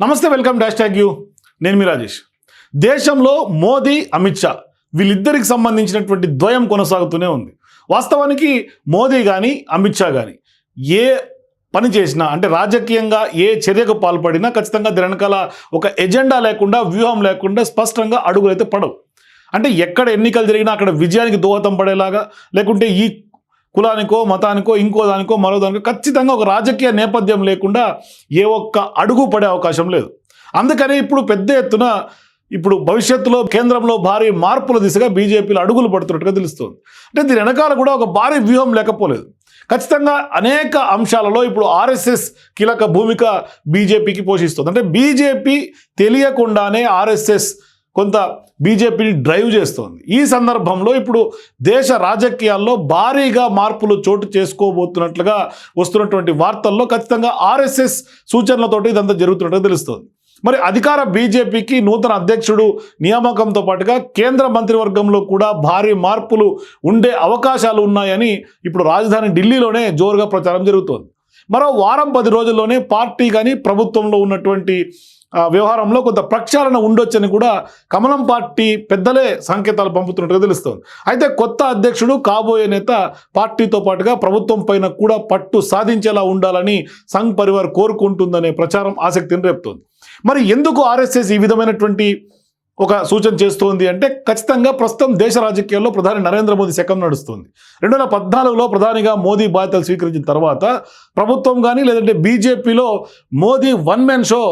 నమస్తే welcome dash tag you. నేను మీ రాజేష్. దేశంలో మోదీ అమిత్ షా వీళ్ళిద్దరికి సంబంధించినటువంటి ద్వయం కొనసాగుతూనే ఉంది. వాస్తవానికి మోదీ కానీ అమిత్ షా కానీ ఏ పని చేసినా అంటే రాజకీయంగా ఏ చర్యకు పాల్పడినా ఖచ్చితంగా దీని వెనకాల ఒక ఎజెండా లేకుండా వ్యూహం లేకుండా స్పష్టంగా అడుగులైతే పడవు. అంటే ఎక్కడ ఎన్నికలు జరిగినా అక్కడ విజయానికి దోహదం పడేలాగా లేకుంటే ఈ కులానికో మతానికో ఇంకో దానికో మరో దానికో ఖచ్చితంగా ఒక రాజకీయ నేపథ్యం లేకుండా ఏ ఒక్క అడుగు పడే అవకాశం లేదు. అందుకనే ఇప్పుడు పెద్ద ఎత్తున ఇప్పుడు భవిష్యత్తులో కేంద్రంలో భారీ మార్పుల దిశగా బీజేపీలో అడుగులు పడుతున్నట్టుగా తెలుస్తుంది. అంటే దీని వెనకాల కూడా ఒక భారీ వ్యూహం లేకపోలేదు. ఖచ్చితంగా అనేక అంశాలలో ఇప్పుడు ఆర్ఎస్ఎస్ కీలక భూమిక బీజేపీకి పోషిస్తుంది. అంటే బీజేపీ తెలియకుండానే ఆర్ఎస్ఎస్ కొంత బీజేపీని డ్రైవ్ చేస్తోంది. ఈ సందర్భంలో ఇప్పుడు దేశ రాజకీయాల్లో భారీగా మార్పులు చోటు చేసుకోబోతున్నట్లుగా వస్తున్నటువంటి వార్తల్లో ఖచ్చితంగా ఆర్ఎస్ఎస్ సూచనలతోటి ఇదంతా జరుగుతున్నట్టుగా తెలుస్తోంది. మరి అధికార బీజేపీకి నూతన అధ్యక్షుడు నియామకంతో పాటుగా కేంద్ర మంత్రివర్గంలో కూడా భారీ మార్పులు ఉండే అవకాశాలు ఉన్నాయని ఇప్పుడు రాజధాని ఢిల్లీలోనే జోరుగా ప్రచారం జరుగుతోంది. మరో వారం పది రోజుల్లోనే పార్టీ కానీ ప్రభుత్వంలో ఉన్నటువంటి వ్యవహారంలో కొంత ప్రక్షాళన ఉండొచ్చని కూడా కమలం పార్టీ పెద్దలే సంకేతాలు పంపుతున్నట్టుగా తెలుస్తోంది. అయితే కొత్త అధ్యక్షుడు కాబోయే నేత పార్టీతో పాటుగా ప్రభుత్వం పైన కూడా పట్టు సాధించేలా ఉండాలని సంఘ్ పరివార్ కోరుకుంటుందనే ప్రచారం ఆసక్తిని రేపుతోంది. మరి ఎందుకు ఆర్ఎస్ఎస్ ఈ విధమైనటువంటి ఒక సూచన చేస్తోంది అంటే ఖచ్చితంగా ప్రస్తుతం దేశ రాజకీయాల్లో ప్రధాని నరేంద్ర మోదీ శకం నడుస్తుంది. రెండు వేల పద్నాలుగులో ప్రధానిగా మోదీ బాధ్యతలు స్వీకరించిన తర్వాత ప్రభుత్వం కానీ లేదంటే బీజేపీలో మోదీ వన్ మ్యాన్ షో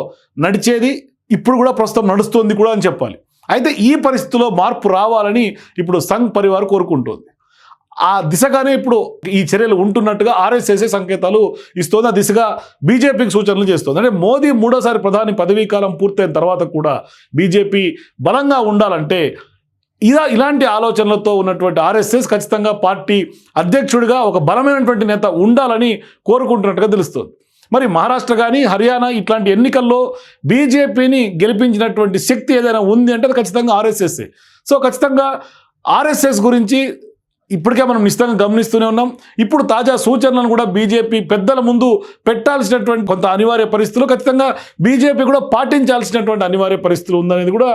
నడిచేది ఇప్పుడు కూడా ప్రస్తుతం నడుస్తుంది కూడా అని చెప్పాలి. అయితే ఈ పరిస్థితిలో మార్పు రావాలని ఇప్పుడు సంఘ్ పరివార్ కోరుకుంటోంది. ఆ దిశగానే ఇప్పుడు ఈ చర్యలు ఉంటున్నట్టుగా ఆర్ఎస్ఎస్ఏ సంకేతాలు ఇస్తోంది. ఆ దిశగా బీజేపీకి సూచనలు చేస్తోంది. అంటే మోదీ మూడోసారి ప్రధాని పదవీ కాలం పూర్తయిన తర్వాత కూడా బీజేపీ బలంగా ఉండాలంటే ఇలా ఇలాంటి ఆలోచనలతో ఉన్నటువంటి ఆర్ఎస్ఎస్ ఖచ్చితంగా పార్టీ అధ్యక్షుడిగా ఒక బలమైనటువంటి నేత ఉండాలని కోరుకుంటున్నట్టుగా తెలుస్తుంది. మరి మహారాష్ట్ర కానీ హర్యానా ఇట్లాంటి ఎన్నికల్లో బీజేపీని గెలిపించినటువంటి శక్తి ఏదైనా ఉంది అంటే అది ఖచ్చితంగా ఆర్ఎస్ఎస్ఏ. సో ఖచ్చితంగా ఆర్ఎస్ఎస్ గురించి ఇప్పటికే మనం నిశ్చితంగా గమనిస్తూనే ఉన్నాం. ఇప్పుడు తాజా సూచనలను కూడా బీజేపీ పెద్దల ముందు పెట్టాల్సినటువంటి కొంత అనివార్య పరిస్థితులు ఖచ్చితంగా బీజేపీ కూడా పాటించాల్సినటువంటి అనివార్య పరిస్థితులు ఉందనేది కూడా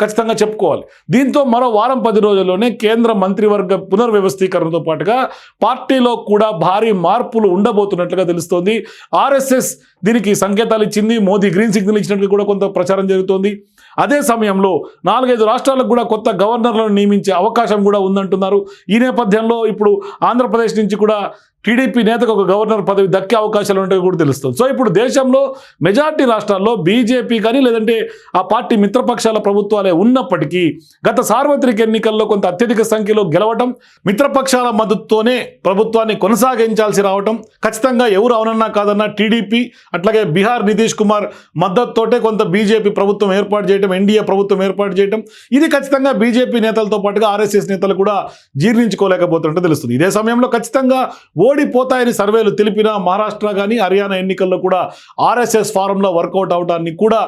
ఖచ్చితంగా చెప్పుకోవాలి. దీంతో మరో వారం పది రోజుల్లోనే కేంద్ర మంత్రివర్గ పునర్వ్యవస్థీకరణతో పాటుగా పార్టీలో కూడా భారీ మార్పులు ఉండబోతున్నట్లుగా తెలుస్తోంది. ఆర్ఎస్ఎస్ దీనికి సంకేతాలు ఇచ్చింది మోదీ గ్రీన్ సిగ్నల్ ఇచ్చినట్టు కూడా కొంత ప్రచారం జరుగుతోంది. అదే సమయంలో నాలుగైదు రాష్ట్రాలకు కూడా కొత్త గవర్నర్లను నియమించే అవకాశం కూడా ఉందంటున్నారు. ఈ నేపథ్యంలో ఇప్పుడు ఆంధ్రప్రదేశ్ నుంచి కూడా టీడీపీ నేతకు ఒక గవర్నర్ పదవి దక్కే అవకాశాలు ఉంటాయి కూడా తెలుస్తుంది. సో ఇప్పుడు దేశంలో మెజార్టీ రాష్ట్రాల్లో బీజేపీ కానీ లేదంటే ఆ పార్టీ మిత్రపక్షాల ప్రభుత్వాలే ఉన్నప్పటికీ గత సార్వత్రిక ఎన్నికల్లో కొంత అత్యధిక సంఖ్యలో గెలవటం మిత్రపక్షాల మద్దతుతోనే ప్రభుత్వాన్ని కొనసాగించాల్సి రావటం ఖచ్చితంగా ఎవరు అవునన్నా కాదన్నా టీడీపీ అట్లాగే బీహార్ నితీష్ కుమార్ మద్దతుతోటే కొంత బీజేపీ ప్రభుత్వం ఏర్పాటు చేయడం ఎన్డీఏ ప్రభుత్వం ఏర్పాటు చేయడం ఇది ఖచ్చితంగా బీజేపీ నేతలతో పాటుగా ఆర్ఎస్ఎస్ నేతలు కూడా జీర్ణించుకోలేకపోతున్నట్టు తెలుస్తుంది. ఇదే సమయంలో ఖచ్చితంగా ఓడిపోతాయని సర్వేలు తెలిపిన మహారాష్ట్ర కానీ హర్యానా ఎన్నికల్లో కూడా ఆర్ఎస్ఎస్ ఫారంలో వర్కౌట్ అవడాన్ని కూడా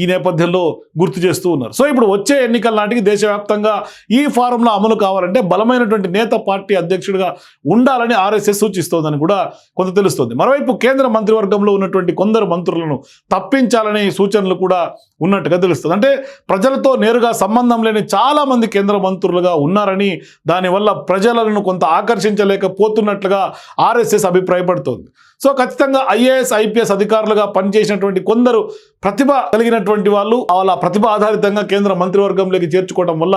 ఈ నేపథ్యంలో గుర్తు చేస్తూ ఉన్నారు. సో ఇప్పుడు వచ్చే ఎన్నికల నాటికి దేశవ్యాప్తంగా ఈ ఫారంలో అమలు కావాలంటే బలమైనటువంటి నేత పార్టీ అధ్యక్షుడిగా ఉండాలని ఆర్ఎస్ఎస్ సూచిస్తోందని కూడా కొంత తెలుస్తోంది. మరోవైపు కేంద్ర మంత్రివర్గంలో ఉన్నటువంటి కొందరు మంత్రులను తప్పించాలనే సూచనలు కూడా ఉన్నట్టుగా తెలుస్తుంది. అంటే ప్రజలతో నేరుగా సంబంధం లేని చాలా మంది కేంద్ర మంత్రులుగా ఉన్నారని దానివల్ల ప్రజలను కొంత ఆకర్షించలేకపోతున్నట్లుగా ఆర్ఎస్ఎస్ అభిప్రాయపడుతోంది. సో ఖచ్చితంగా ఐఏఎస్ ఐపీఎస్ అధికారులుగా పనిచేసినటువంటి కొందరు ప్రతిభ కలిగినటువంటి వాళ్ళు వాళ్ళ ప్రతిభ ఆధారితంగా కేంద్ర మంత్రివర్గంలోకి చేర్చుకోవడం వల్ల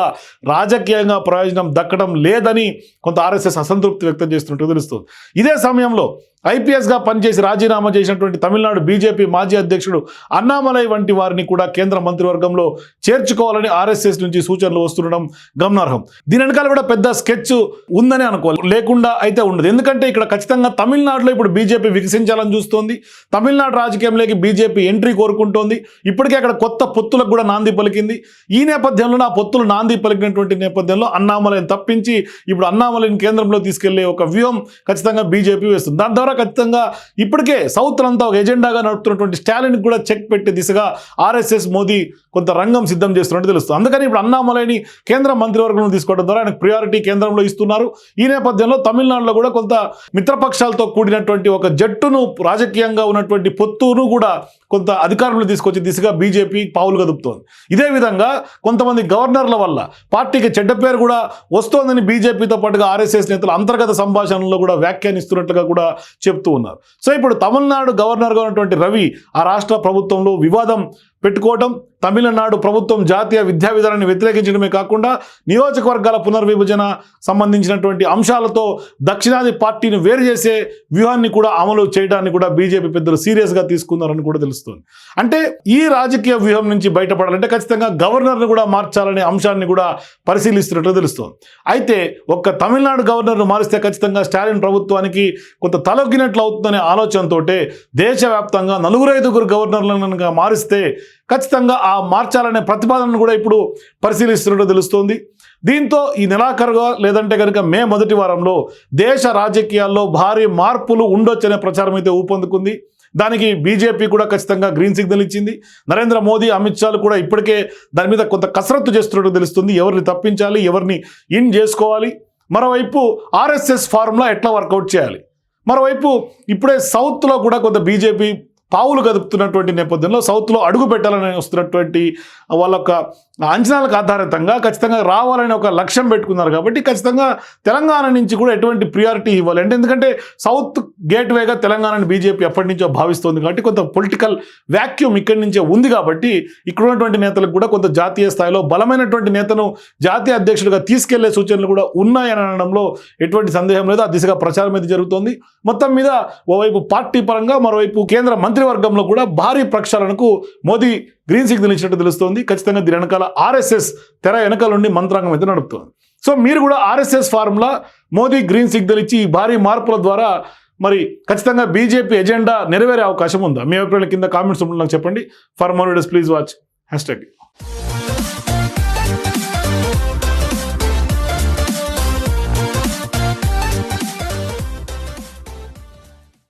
రాజకీయంగా ప్రయోజనం దక్కడం లేదని కొంత ఆర్ఎస్ఎస్ అసంతృప్తి వ్యక్తం చేస్తున్నట్టు తెలుస్తుంది. ఇదే సమయంలో ఐపీఎస్గా పనిచేసి రాజీనామా చేసినటువంటి తమిళనాడు బీజేపీ మాజీ అధ్యక్షుడు అన్నామలై వంటి వారిని కూడా కేంద్ర మంత్రివర్గంలో చేర్చుకోవాలని ఆర్ఎస్ఎస్ నుంచి సూచనలు వస్తుండడం గమనార్హం. దీని వెనకాల కూడా పెద్ద స్కెచ్ ఉందని అనుకోవాలి. లేకుండా అయితే ఉండదు. ఎందుకంటే ఇక్కడ ఖచ్చితంగా తమిళనాడులో ఇప్పుడు బీజేపీ వికసించాలని చూస్తోంది. తమిళనాడు రాజకీయంలోకి బీజేపీ ఎంట్రీ కోరుకుంటోంది. ఇప్పటికే అక్కడ కొత్త పొత్తులకు కూడా నాంది పలికింది. ఈ నేపథ్యంలో ఆ పొత్తులు నాంది పలికినటువంటి నేపథ్యంలో అన్నామలైని తప్పించి ఇప్పుడు అన్నామలైని కేంద్రంలో తీసుకెళ్ళే ఒక వ్యూహం ఖచ్చితంగా బీజేపీ వేస్తుంది. దాని ద్వారా ఖచ్చితంగా ఇప్పటికే సౌత్ అంతా ఒక ఎజెండాగా నడుపుతున్నటువంటి స్టాలిన్ కూడా చెక్ పెట్టే దిశగా ఆర్ఎస్ఎస్ మోదీ కొంత రంగం సిద్ధం చేస్తున్నట్టు తెలుస్తుంది. అందుకని ఇప్పుడు అన్నామలైని కేంద్ర మంత్రివర్గం తీసుకోవడం ద్వారా ఆయనకు ప్రియారిటీ కేంద్రంలో ఇస్తున్నారు. ఈ నేపథ్యంలో తమిళనాడులో కూడా కొంత మిత్రపక్షాలతో కూడినటువంటి ఒక జట్టును రాజకీయంగా ఉన్నటువంటి పొత్తును కూడా కొంత అధికారంలో తీసుకొచ్చే దిశగా బీజేపీ పావులు కదుపుతోంది. ఇదే విధంగా కొంతమంది గవర్నర్ల వల్ల పార్టీకి చెడ్డ పేరు కూడా వస్తోందని బీజేపీతో పాటుగా ఆర్ఎస్ఎస్ నేతలు అంతర్గత సంభాషణలో కూడా వ్యాఖ్యానిస్తున్నట్లుగా కూడా చెప్తూ ఉన్నారు. సో ఇప్పుడు తమిళనాడు గవర్నర్గా ఉన్నటువంటి రవి ఆ రాష్ట్ర ప్రభుత్వంలో వివాదం పెట్టుకోవడం తమిళనాడు ప్రభుత్వం జాతీయ విద్యా విధానాన్ని వ్యతిరేకించడమే కాకుండా నియోజకవర్గాల పునర్విభజన సంబంధించినటువంటి అంశాలతో దక్షిణాది పార్టీని వేరు చేసే వ్యూహాన్ని కూడా అమలు చేయడాన్ని కూడా బీజేపీ పెద్దలు సీరియస్గా తీసుకున్నారని కూడా తెలుస్తుంది. అంటే ఈ రాజకీయ వ్యూహం నుంచి బయటపడాలంటే ఖచ్చితంగా గవర్నర్ను కూడా మార్చాలనే అంశాన్ని కూడా పరిశీలిస్తున్నట్లు తెలుస్తుంది. అయితే ఒక్క తమిళనాడు గవర్నర్ను మారిస్తే ఖచ్చితంగా స్టాలిన్ ప్రభుత్వానికి కొంత తలొగ్గినట్లు అవుతుందనే ఆలోచనతోటే దేశవ్యాప్తంగా నలుగురు ఐదుగురు గవర్నర్లను మారిస్తే ఖచ్చితంగా ఆ మార్చాలనే ప్రతిపాదనను కూడా ఇప్పుడు పరిశీలిస్తున్నట్టు తెలుస్తోంది. దీంతో ఈ నెలాఖరుగా లేదంటే కనుక మే మొదటి వారంలో దేశ రాజకీయాల్లో భారీ మార్పులు ఉండొచ్చనే ప్రచారం అయితే ఊపందుకుంది. దానికి బీజేపీ కూడా ఖచ్చితంగా గ్రీన్ సిగ్నల్ ఇచ్చింది. నరేంద్ర మోదీ అమిత్ షాలు కూడా ఇప్పటికే దాని మీద కొంత కసరత్తు చేస్తున్నట్టు తెలుస్తుంది. ఎవరిని తప్పించాలి ఎవరిని ఇన్ చేసుకోవాలి మరోవైపు ఆర్ఎస్ఎస్ ఫార్ములా ఎట్లా వర్కౌట్ చేయాలి మరోవైపు ఇప్పుడే సౌత్లో కూడా కొంత బీజేపీ పావులు కదుపుతున్నటువంటి నేపథ్యంలో సౌత్లో అడుగు పెట్టాలని వస్తున్నటువంటి వాళ్ళొక్క అంచనాలకు ఆధారితంగా ఖచ్చితంగా రావాలని ఒక లక్ష్యం పెట్టుకున్నారు కాబట్టి ఖచ్చితంగా తెలంగాణ నుంచి కూడా ఎటువంటి ప్రియారిటీ ఇవ్వాలి. అంటే ఎందుకంటే సౌత్ గేట్వేగా తెలంగాణని బీజేపీ ఎప్పటి నుంచో భావిస్తోంది కాబట్టి కొంత పొలిటికల్ వ్యాక్యూమ్ ఇక్కడి నుంచే ఉంది కాబట్టి ఇక్కడ ఉన్నటువంటి నేతలకు కూడా కొంత జాతీయ స్థాయిలో బలమైనటువంటి నేతను జాతీయ అధ్యక్షుడిగా తీసుకెళ్ళే సూచనలు కూడా ఉన్నాయని అనడంలో ఎటువంటి సందేహం లేదు. ఆ దిశగా ప్రచారం అయితే జరుగుతోంది. మొత్తం మీద ఓవైపు పార్టీ పరంగా మరోవైపు కేంద్ర మంత్రివర్గంలో కూడా భారీ ప్రక్షాళనకు మోదీ గ్రీన్ సిగ్నల్ ఇచ్చినట్టు తెలుస్తోంది. ఖచ్చితంగా దీని వెనకాల ఆర్ఎస్ఎస్ తెర వెనకాల నుండి మంత్రాంగం అయితే నడుపుతుంది. సో మీరు కూడా RSS formula Modi green signal ఇచ్చి ఈ భారీ మార్పుల ద్వారా మరి ఖచ్చితంగా బీజేపీ ఎజెండా నెరవేరే అవకాశం ఉందా? మీ అభిప్రాయాల కింద కామెంట్స్ నాకు చెప్పండి. For more videos please watch. Hash tag.